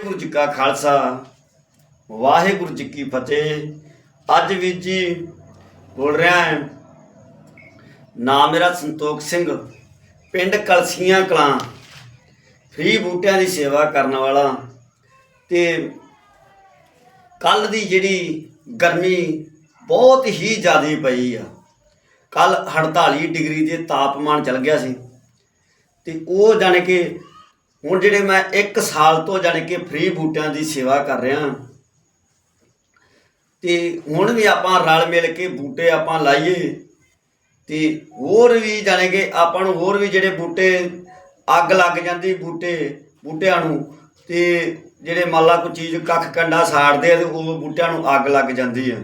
ਵਾਹਿਗੁਰੂ ਜੀ ਕਾ ਖਾਲਸਾ, ਵਾਹਿਗੁਰੂ ਜੀ ਕੀ ਫਤਿਹ। ਅੱਜ ਵੀ ਜੀ ਬੋਲ ਰਿਹਾ ਹਾਂ, ਨਾਮ ਮੇਰਾ ਸੰਤੋਖ ਸਿੰਘ, ਪਿੰਡ ਕਲਸੀਆਂ ਕਲਾਂ, ਫ੍ਰੀ ਬੂਟਿਆਂ ਦੀ ਸੇਵਾ ਕਰਨ ਵਾਲਾ। ਤੇ ਕੱਲ ਦੀ ਜਿਹੜੀ ਗਰਮੀ ਬਹੁਤ ਹੀ ਜ਼ਿਆਦਾ ਪਈ ਆ। ਕੱਲ 48 ਡਿਗਰੀ ਦੇ ਤਾਪਮਾਨ ਚੱਲ ਗਿਆ ਸੀ। ਤੇ ਉਹ ਜਾਣੇ ਕਿ ਹੁਣ ਜਿਹੜੇ ਮੈਂ 1 ਸਾਲ ਤੋਂ ਜਾਣੀ ਕਿ ਫ੍ਰੀ ਬੂਟਿਆਂ ਦੀ ਸੇਵਾ ਕਰ ਰਿਹਾ ਤੇ ਹੁਣ ਵੀ ਆਪਾਂ ਰਲ ਮਿਲ ਕੇ ਬੂਟੇ ਆਪਾਂ ਲਾਈਏ, ਤੇ ਹੋਰ ਵੀ ਜਾਣੇ ਕਿ ਆਪਾਂ ਨੂੰ ਹੋਰ ਵੀ ਜਿਹੜੇ ਬੂਟੇ ਅੱਗ ਲੱਗ ਜਾਂਦੀ ਬੂਟੇ, ਬੂਟਿਆਂ ਨੂੰ, ਤੇ ਜਿਹੜੇ ਮੰਨ ਲਾ ਕੋਈ ਚੀਜ਼ ਕੱਖ ਕੰਡਾ ਸਾੜਦੇ ਆ ਤੇ ਉਹ ਬੂਟਿਆਂ ਨੂੰ ਅੱਗ ਲੱਗ ਜਾਂਦੀ ਆ।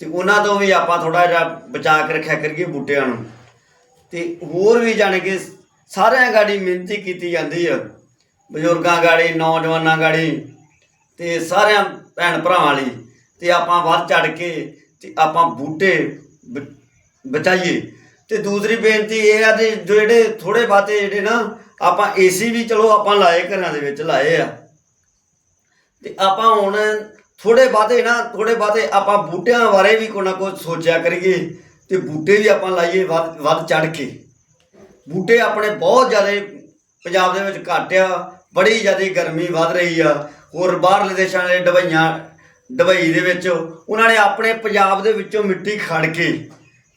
ਤੇ ਉਹਨਾਂ ਤੋਂ ਵੀ ਆਪਾਂ ਥੋੜਾ ਜਿਹਾ ਬਚਾ ਕੇ ਰੱਖਿਆ ਕਰੀਏ ਬੂਟਿਆਂ ਨੂੰ। ਤੇ ਹੋਰ ਵੀ ਜਾਣੇ ਕਿ ਸਾਰਿਆਂ ਗਾੜੀ ਮਿਹਨਤੀ ਕੀਤੀ ਜਾਂਦੀ ਆ। ਬਜ਼ੁਰਗਾਂ ਗਾੜੀ, ਨੌਜਵਾਨਾਂ ਗਾੜੀ ਤੇ ਸਾਰਿਆਂ ਭੈਣ ਭਰਾਵਾਂ ਲਈ ਤੇ ਆਪਾਂ ਵੱਧ ਚੜ ਕੇ ਤੇ ਆਪਾਂ ਬੂਟੇ ਬ- ਬਚਾਈਏ। ਤੇ ਦੂਸਰੀ ਬੇਨਤੀ ਇਹ ਆ ਤੇ ਜਿਹੜੇ ਥੋੜੇ ਬਾਤੇ ਜਿਹੜੇ ਨਾ, ਆਪਾਂ ਏਸੀ ਵੀ ਚਲੋ ਆਪਾਂ ਲਾਏ ਘਰਾਂ ਦੇ ਵਿੱਚ ਲਾਏ ਆ। ਤੇ ਆਪਾਂ ਹੁਣ ਥੋੜੇ ਬਾਤੇ ਨਾ ਥੋੜੇ ਬਾਤੇ ਆਪਾਂ ਬੂਟਿਆਂ ਬਾਰੇ ਵੀ ਕੋਈ ਨਾ ਕੋਈ ਸੋਚਿਆ ਕਰੀਏ ਤੇ ਬੂਟੇ ਵੀ ਆਪਾਂ ਲਾਈਏ ਵੱਧ ਵੱਧ ਚੜ ਕੇ। ਬੂਟੇ ਆਪਣੇ ਬਹੁਤ ਜ਼ਿਆਦਾ ਪੰਜਾਬ ਦੇ ਵਿੱਚ ਘੱਟ ਆ। ਬੜੀ ਜ਼ਿਆਦਾ ਗਰਮੀ ਵੱਧ ਰਹੀ ਆ। ਹੋਰ ਬਾਹਰਲੇ ਦੇਸ਼ਾਂ ਦੇ ਡਬਈਆਂ, ਡਬਈ ਦੇ ਵਿੱਚ ਉਹਨਾਂ ਨੇ ਆਪਣੇ ਪੰਜਾਬ ਦੇ ਵਿੱਚੋਂ ਮਿੱਟੀ ਖੜ ਕੇ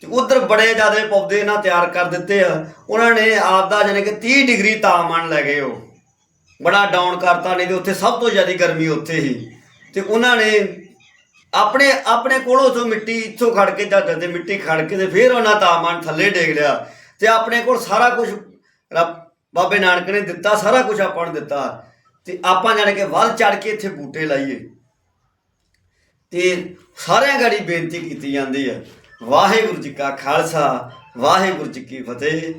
ਤੇ ਉਧਰ ਬੜੇ ਜ਼ਿਆਦਾ ਪੌਦੇ ਇਹਨਾਂ ਤਿਆਰ ਕਰ ਦਿੱਤੇ ਆ। ਉਹਨਾਂ ਨੇ ਆਪ ਦਾ ਜਾਣੀ ਕਿ 30 ਡਿਗਰੀ ਤਾਪਮਾਨ ਲੈ ਗਏ ਉਹ। ਬੜਾ ਡਾਊਨ ਕਰਤਾ, ਨਹੀਂ ਤੇ ਉੱਥੇ ਸਭ ਤੋਂ ਜ਼ਿਆਦਾ ਗਰਮੀ ਉੱਥੇ ਹੀ। ਤੇ ਉਹਨਾਂ ਨੇ ਆਪਣੇ ਆਪਣੇ ਕੋਲੋਂ ਤੋਂ ਮਿੱਟੀ ਇੱਥੋਂ ਖੜ ਕੇ ਜੱਜ ਤੇ ਮਿੱਟੀ ਖੜ ਕੇ ਤੇ ਫਿਰ ਉਹਨਾਂ ਤਾਪਮਾਨ ਥੱਲੇ ਡੇਗ ਲਿਆ। ਤੇ ਆਪਣੇ ਕੋਲ ਸਾਰਾ ਕੁਝ ਬਾਬੇ ਨਾਨਕ ਨੇ ਦਿੱਤਾ, ਸਾਰਾ ਕੁਝ ਆਪਾਂ ਨੂੰ ਦਿੱਤਾ। ਤੇ ਆਪਾਂ ਜਾਣ ਕੇ ਵੱਲ ਚੜ ਕੇ ਇੱਥੇ ਬੂਟੇ ਲਾਈਏ। ਤੇ ਸਾਰਿਆਂ ਗਾੜੀ ਬੇਨਤੀ ਕੀਤੀ ਜਾਂਦੀ ਹੈ, ਵਾਹਿਗੁਰੂ ਜੀ ਕਾ ਖਾਲਸਾ, ਵਾਹਿਗੁਰੂ ਜੀ ਕੀ ਫਤਿਹ।